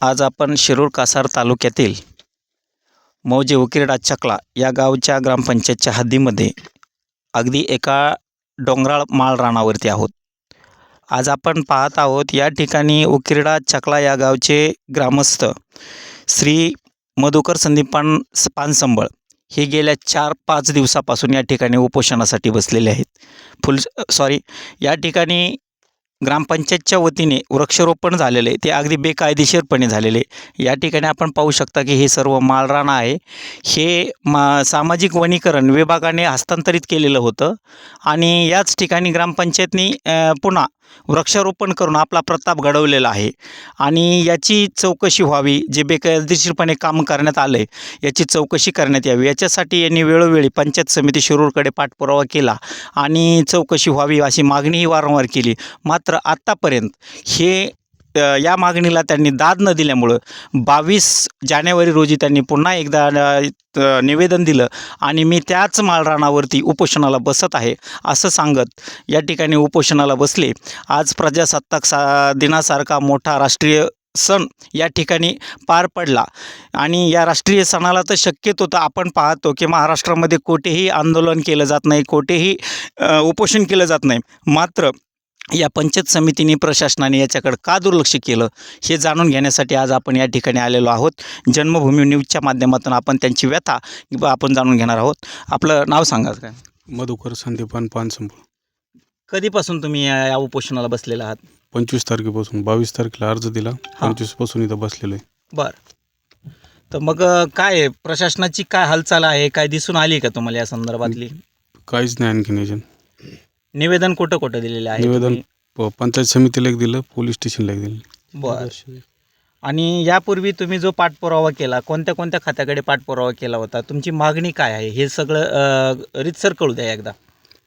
आज आपण शिरूर कासार तालुक्यातील मौजे उकिरडा चकला या गावच्या ग्रामपंचायतच्या हद्दीमध्ये अगदी एका डोंगराळ माळ रानावरती आहोत. आज आपण पाहत आहोत या ठिकाणी उकिरडा चकला या गावचे ग्रामस्थ श्री मधुकर संदीपान पानसंबळ हे गेल्या चार पाच दिवसापासून या ठिकाणी उपोषणासाठी बसलेले आहेत. फुल सॉरी या ठिकाणी ग्रामपंचायतच्या वतीने वृक्षारोपण झालेले ते अगदी बेकायदेशीरपणे झालेले. या ठिकाणी आपण पाहू शकता की हे सर्व माळरानं आहे. हे मा सामाजिक वनीकरण विभागाने हस्तांतरित केलेलं होतं. आणि याच ठिकाणी ग्रामपंचायतनी पुन्हा वृक्षारोपण करून आपला प्रताप घडवलेला आहे. आणि याची चौकशी व्हावी जे बेकायदेशीरपणे काम करण्यात आलं आहे याची चौकशी करण्यात यावी. याच्यासाठी यांनी वेळोवेळी पंचायत समिती शिरूरकडे पाठपुरावा केला आणि चौकशी व्हावी अशी मागणीही वारंवार केली. मात्र आत्तापर्यंत हे या मागणीला त्यांनी दाद न दिल्यामुळं बावीस जानेवारी रोजी त्यांनी पुन्हा एकदा निवेदन दिलं आणि मी त्याच माळरानावरती उपोषणाला बसत आहे असं सांगत या ठिकाणी उपोषणाला बसले. आज प्रजासत्ताक सा दिनासारखा मोठा राष्ट्रीय सण या ठिकाणी पार पडला आणि या राष्ट्रीय सणाला तर शक्यतो तर आपण पाहतो की महाराष्ट्रामध्ये कोठेही आंदोलन केलं जात नाही कोठेही उपोषण केलं जात नाही. मात्र या पंचायत समितीने प्रशासनाने याच्याकडे का दुर्लक्ष केलं हे जाणून घेण्यासाठी आज आपण या ठिकाणी आलेलो आहोत. जन्मभूमी न्यूजच्या माध्यमातून आपण त्यांची व्यथा आपण जाणून घेणार आहोत. आपलं नाव सांगा काय? मधुकर संदीपान पानसंपूर. कधीपासून तुम्ही या या उपोषणाला बसलेला आहात? पंचवीस तारखेपासून. बावीस तारखेला अर्ज दिला. पंचवीसपासून इथं बसलेलो आहे. बरं. तर मग अ, काय आहे? प्रशासनाची काय हालचाल आहे? काय दिसून आली का तुम्हाला या संदर्भातली? काहीच नाही आणखी निवेदन कुठं कुठं दिलेलं आहे निवेदन तुम्ही? प- पंचायत समितीला एक दिलं पोलीस स्टेशनला एक दिलं. बरं. आणि यापूर्वी तुम्ही जो पाठपुरावा केला कोणत्या कोणत्या खात्याकडे पाठपुरावा केला होता? तुमची मागणी काय आहे? हे सगळं अ, रीतसर कळू द्या एकदा.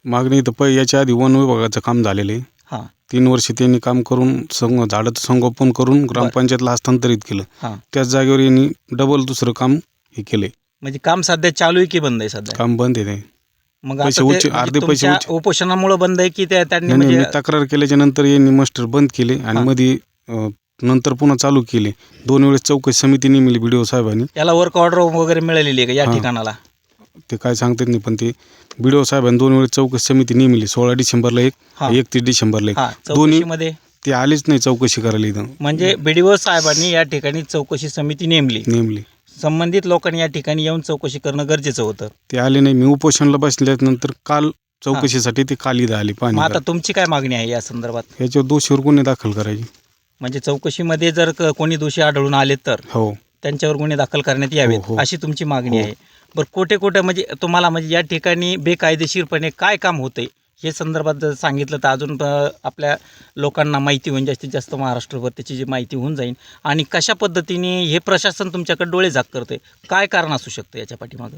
मागणी इथं प याच्या आधी वन विभागाचं काम झालेलं आहे. हां. तीन वर्ष त्यांनी काम करून संग झाडाचं संगोपन करून ग्रामपंचायतला हस्तांतरित केलं. हां. त्याच जागेवर यांनी डबल दुसरं काम हे केलंय. म्हणजे काम सध्या चालू आहे की बंद आहे सध्या? काम बंद आहे ते. मग पैसे म्हणजे अर्धे पैसे उपोषणामुळे बंद आहे की त्या त्यांनी नाही नाही, म्हणजे मी तक्रार केल्याच्यानंतर यांनी मास्टर बंद केले आणि. मध्ये अं, नंतर पुन्हा चालू केले. दोन वेळेस चौकशी समिती नेमली बी साहेबांनी. याला वर्क ऑर्डर वगैरे मिळालेली आहे का या हां. ठिकाणाला? ते काय सांगतात नाही पण ते बी साहेबांनी दोन वेळेस चौकशी समिती नेमली सोळा डिसेंबरला एक हां. एकतीस डिसेंबरला एक. दोन्ही चौकशीमध्ये? ते आलेच नाही चौकशी करायला इथं. म्हणजे बीडीओ साहेबांनी या ठिकाणी चौकशी समिती नेमली. नेमली. संबंधित लोकांनी या ठिकाणी येऊन चौकशी करणं गरजेचं होतं. ते आले नाही. मी उपोषणला बसल्यानंतर काल चौकशीसाठी ते काल इथं आले पाणी मग आता तुमची काय मागणी आहे या संदर्भात? याच्यावर दोषीवर गुन्हे दाखल करायचे. म्हणजे चौकशीमध्ये जर क- कोणी दोषी आढळून आले तर? हो. त्यांच्यावर गुन्हे दाखल करण्यात यावेत हो, हो. अशी तुमची मागणी हो. आहे. बरं कुठे कुठे म्हणजे तुम्हाला म्हणजे या ठिकाणी बेकायदेशीरपणे काय काम होतंय? हे संदर्भात जर सांगितलं तर अजून आपल्या लोकांना माहिती होईल जास्तीत जास्त महाराष्ट्रभर त्याची जी माहिती होऊन जाईल. आणि कशा पद्धतीने हे प्रशासन तुमच्याकडे डोळे झाक करते काय कारण असू शकतं याच्या पाठीमागं?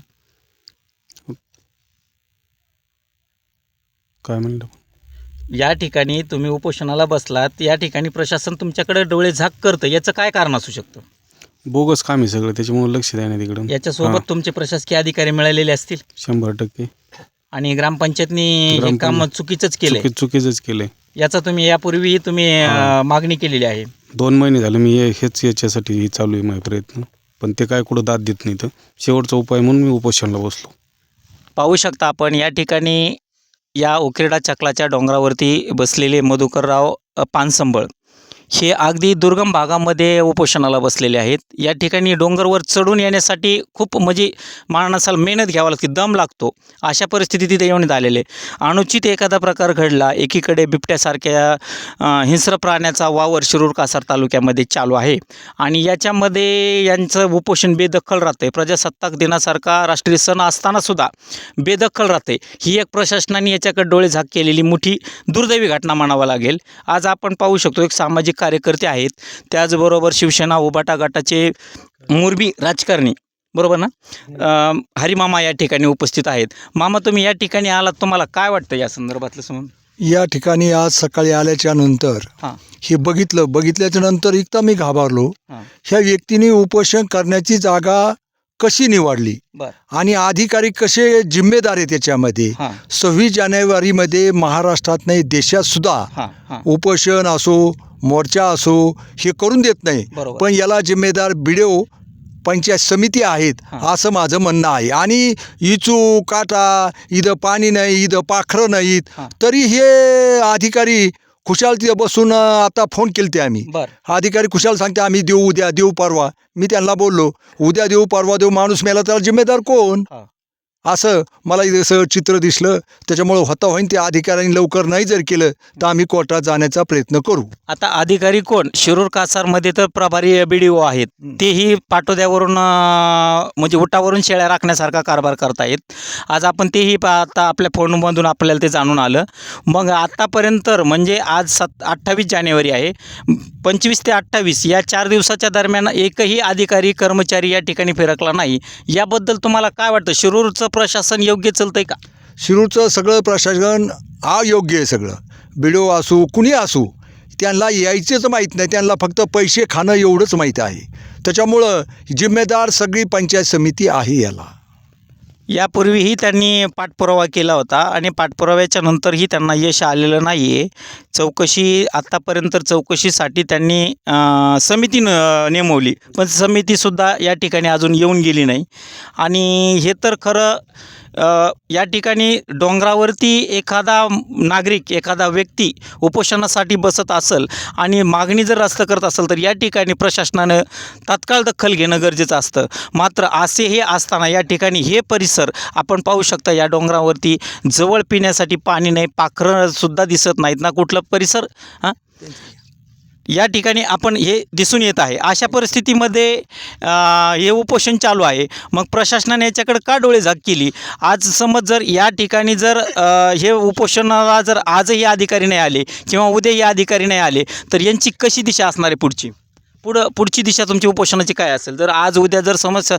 काय म्हणलं? या ठिकाणी तुम्ही उपोषणाला बसलात या ठिकाणी प्रशासन तुमच्याकडे डोळे झाक करतं याचं काय कारण असू शकतं? बोगस काम आहे सगळं त्याच्यामुळे लक्ष द्या नाही तिकडं याच्यासोबत तुमचे प्रशासकीय अधिकारी मिळालेले असतील? शंभर टक्के. आणि ग्रामपंचायतनी हे ग्रामपंचायत- काम चुकीचंच केलंय. चुकी चुकीचंच केलंय. याचा तुम्ही यापूर्वीही तुम्ही अं. मागणी केलेली आहे. दोन महिने झाले मी हे- हेच याच्यासाठी चालू आहे माझे प्रयत्न. पण ते काय कुठं दाद देत नाही तर. शेवटचा उपाय म्हणून मी उपोषणला बसलो. पाहू शकता आपण या ठिकाणी या उकिरडा चकलाच्या डोंगरावरती बसलेले मधुकरराव अ, पानसंबळ. हे अगदी दुर्गम भागामध्ये उपोषणाला बसलेले आहेत. या ठिकाणी डोंगरवर चढून येण्यासाठी खूप म्हणजे माणसाला मेहनत घ्यावा लागते दम लागतो. अशा परिस्थितीत तिथे येऊन आलेले अनुचित एखादा प्रकार घडला एकीकडे बिबट्यासारख्या हिंस्र प्राण्याचा वावर शिरूर कासार तालुक्यामध्ये चालू आहे. आणि याच्यामध्ये यांचं उपोषण बेदखल राहते प्रजासत्ताक दिनासारखा राष्ट्रीय सण असतानासुद्धा बेदखल राहते ही एक प्रशासनाने याच्याकडे डोळे झाक केलेली मोठी दुर्दैवी घटना म्हणावं लागेल. आज आपण पाहू शकतो एक सामाजिक कार्यकर्ते आहेत. त्याचबरोबर शिवसेना उबाटा गटाचे मोरबी राजकारणी बरोबर ना? हरिमामा या ठिकाणी उपस्थित आहेत. मामा तुम्ही या ठिकाणी आलात तुम्हाला काय वाटतं या संदर्भातलं समोर? या ठिकाणी आज सकाळी आल्याच्यानंतर हां. बघितलं बघितल्याच्या नंतर इतका मी घाबरलो. ह्या व्यक्तीने उपोषण करण्याची जागा कशी निवडली? बरं. आणि अधिकारी कसे जिम्मेदार आहे त्याच्यामध्ये हां. सव्वीस जानेवारीमध्ये महाराष्ट्रात नाही देशात सुद्धा हां. उपोषण असो मोर्चा असो हे करून देत नाही. बरोबर. पण याला जिम्मेदार बिडेओ पंचायत समिती आहेत हां. असं माझं म्हणणं आहे. आणि इचू काटा इथं पाणी नाही इथं पाखरं नाहीत. हां. तरी हे अधिकारी खुशाल तिथं बसून आता फोन केलते आम्ही. बर. अधिकारी खुशाल सांगते आम्ही देऊ उद्या देऊ परवा. मी त्यांना बोललो उद्या देऊ परवा देऊ माणूस मेला त्याला जिम्मेदार कोण? हा. असं मला असं चित्र दिसलं. त्याच्यामुळं होता होईन त्या अधिकाऱ्यांनी लवकर नाही जर केलं तर आम्ही कोर्टात जाण्याचा प्रयत्न करू. आता अधिकारी कोण? शिरूर कासारमध्ये तर प्रभारी बी डी ओ आहेत. तेही पाटोद्यावरून म्हणजे उठावरून शेळ्या राखण्यासारखा कारभार करतायत. आज आपण तेही आता आपल्या फोनमधून आपल्याला ते जाणून आलं. मग आत्तापर्यंत म्हणजे आज सत अठ्ठावीस जानेवारी आहे. पंचवीस ते अठ्ठावीस या चार दिवसाच्या दरम्यान एकही अधिकारी कर्मचारी या ठिकाणी फिरकला नाही. याबद्दल तुम्हाला काय वाटतं? शिरूरचं प्रशासन योग्य चालतंय का? शिरूरचं सगळं प्रशासन अयोग्य आहे सगळं. बिडो असू कुणी असू त्यांना यायचंच माहीत नाही. त्यांना फक्त पैसे खाणं एवढंच माहीत आहे. त्याच्यामुळं जिम्मेदार सगळी पंचायत समिती आहे याला. यापूर्वीही त्यांनी पाठपुरावा केला होता आणि पाठपुराव्याच्या नंतरही त्यांना यश आलेलं नाही आहे चौकशी आत्तापर्यंत चौकशीसाठी त्यांनी समिती न नेमवली. पण समितीसुद्धा या ठिकाणी अजून येऊन गेली नाही. आणि हे तर खरं या ठिकाणी डोंगरावरती एखादा नागरिक एखादा व्यक्ती उपोषणासाठी बसत असेल आणि मागणी जर रस्त करत असेल तर या ठिकाणी प्रशासनानं तात्काळ दखल घेणं गरजेचं असतं. मात्र असे हे असताना या ठिकाणी हे परिसर आपण पाहू शकता या डोंगरावरती जवळ पिण्यासाठी पाणी नाही पाखरंसुद्धा दिसत नाहीत ना कुठलं परिसर? हां? या ठिकाणी आपण हे दिसून येत आहे. अशा परिस्थितीमध्ये हे उपोषण चालू आहे. मग प्रशासनाने याच्याकडे का डोळेझाक केली? आज समज जर या ठिकाणी जर हे उपोषणाला जर आजही अधिकारी नाही आले किंवा उद्या हे अधिकारी नाही आले तर यांची कशी दिशा असणार आहे पुढची? पुढं पुढची दिशा तुमची उपोषणाची काय असेल? जर आज उद्या जर समज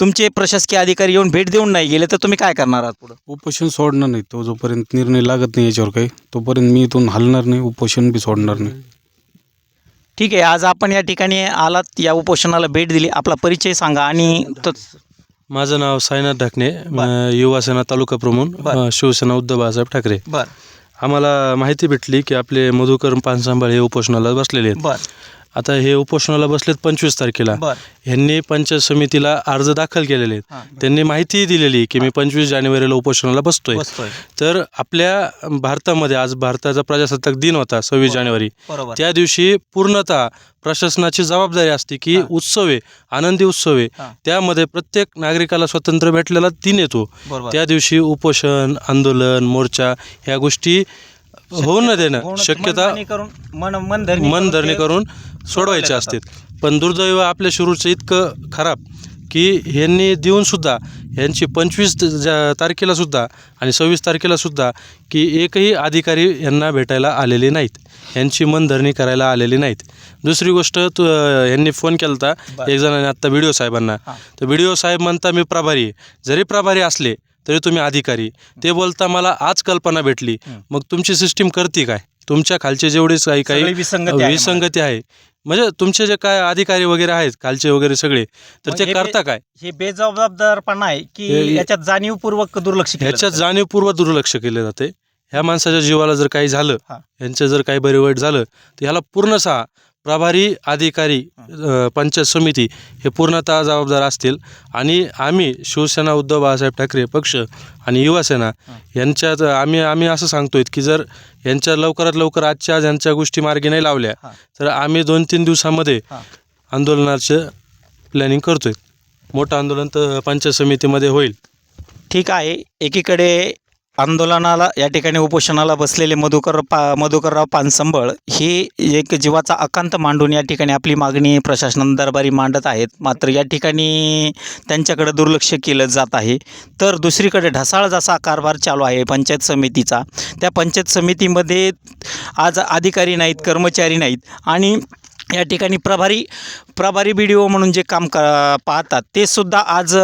तुमचे प्रशासकीय अधिकारी येऊन भेट देऊन नाही गेले तर तुम्ही काय करणार आहात पुढं? उपोषण सोडणार नाही. तो जोपर्यंत निर्णय लागत नाही याच्यावर काही तोपर्यंत मी इथून हलणार नाही उपोषण बी सोडणार नाही. ठीक आहे आज आपण या ठिकाणी आलात या उपोषणाला भेट दिली. आपला परिचय सांगा आणि तो माझं नाव साईनाथ ढाकणे. अ, युवासेना तालुका प्रमुख. अ, शिवसेना उद्धव बाळासाहेब ठाकरे. बरं. आम्हाला माहिती भेटली की आपले मधुकर पानसांबाळ हे उपोषणाला बसलेले आहेत. बरं. आता हे उपोषणाला बसलेत पंचवीस तारखेला. यांनी पंचायत समितीला अर्ज दाखल केलेले आहेत. त्यांनी माहितीही दिलेली की मी पंचवीस जानेवारीला उपोषणाला बसतोय. तर आपल्या भारतामध्ये आज भारताचा प्रजासत्ताक दिन होता सव्वीस जानेवारी. त्या दिवशी पूर्णतः प्रशासनाची जबाबदारी असते की. उत्सव आनंदी उत्सव आहे. त्यामध्ये प्रत्येक नागरिकाला स्वातंत्र्य भेटलेला दिन येतो. त्या दिवशी उपोषण आंदोलन मोर्चा ह्या गोष्टी होऊ न देणं होणं- शक्यता करून मन मनधरणी ते- करून सोडवायचे जातात. असतात पण दुर्दैव आपल्या शिरूरचं इतकं खराब की ह्यांनी देऊनसुद्धा ह्यांची पंचवीस तारखेला सुद्धा आणि सव्वीस तारखेला सुद्धा की एकही अधिकारी यांना भेटायला आलेले नाहीत यांची मनधरणी करायला आलेली नाहीत दुसरी गोष्ट तू यांनी फोन केला होता बरं. एक जणांनी आत्ता बी डी ओ साहेबांना हां. तर बी डी ओ साहेब म्हणता मी प्रभारी आहे जरी प्रभारी असले तरी तुम्ही अधिकारी. ते बोलता मला आज कल्पना भेटली. मग तुमची सिस्टीम करते काय? तुमच्या खालचे जेवढे काही काही विसंगती आहे म्हणजे तुमचे जे काय अधिकारी वगैरे आहेत खालचे वगैरे सगळे तर ते करता काय? हे बेजबाबदारपणा आहे की याच्यात जाणीवपूर्वक दुर्लक्ष जातं. जाणीवपूर्वक दुर्लक्ष केले जाते. ह्या माणसाच्या जीवाला जर काही झालं. यांचं जर काही बरे वाईट झालं तर ह्याला पूर्णतः प्रभारी अधिकारी अ, पंचायत समिती हे पूर्णतः जबाबदार असतील आणि आम्ही शिवसेना उद्धव बाळासाहेब ठाकरे पक्ष आणि युवासेना. यांच्यात आम्ही आम्ही असं सांगतोय की जर यांच्या लवकरात लवकर आजच्या आज यांच्या गोष्टी मार्गी नाही लावल्या हा. तर आम्ही दोन तीन दिवसामध्ये हा. आंदोलनाचं प्लॅनिंग करतोय मोठं आंदोलन तर पंचायत समितीमध्ये होईल ठीक आहे एकीकडे आंदोलनाला या ठिकाणी उपोषणाला बसलेले मधुकर पा मधुकरराव पानसंबळ हे एक जीवाचा अकांत मांडून या ठिकाणी आपली मागणी प्रशासना दरबारी मांडत आहेत. मात्र या ठिकाणी त्यांच्याकडे दुर्लक्ष केलं जात आहे. तर दुसरीकडे ढसाळ जसा कारभार चालू आहे पंचायत समितीचा त्या पंचायत समितीमध्ये आज अधिकारी नाहीत कर्मचारी नाहीत आणि या ठिकाणी प्रभारी प्रभारी बी डी ओ म्हणून जे काम क पाहतात ते सुद्धा आज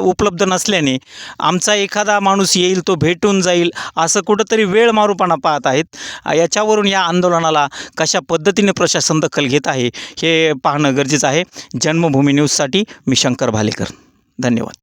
उपलब्ध नसल्याने आमचा एखादा माणूस येईल तो भेटून जाईल असं कुठंतरी वेळ मारूपणा पाहत आहेत. याच्यावरून या आंदोलनाला कशा पद्धतीने प्रशासन दखल घेत आहे हे पाहणं गरजेचं आहे. जन्मभूमी न्यूजसाठी मी शंकर भालेकर. धन्यवाद.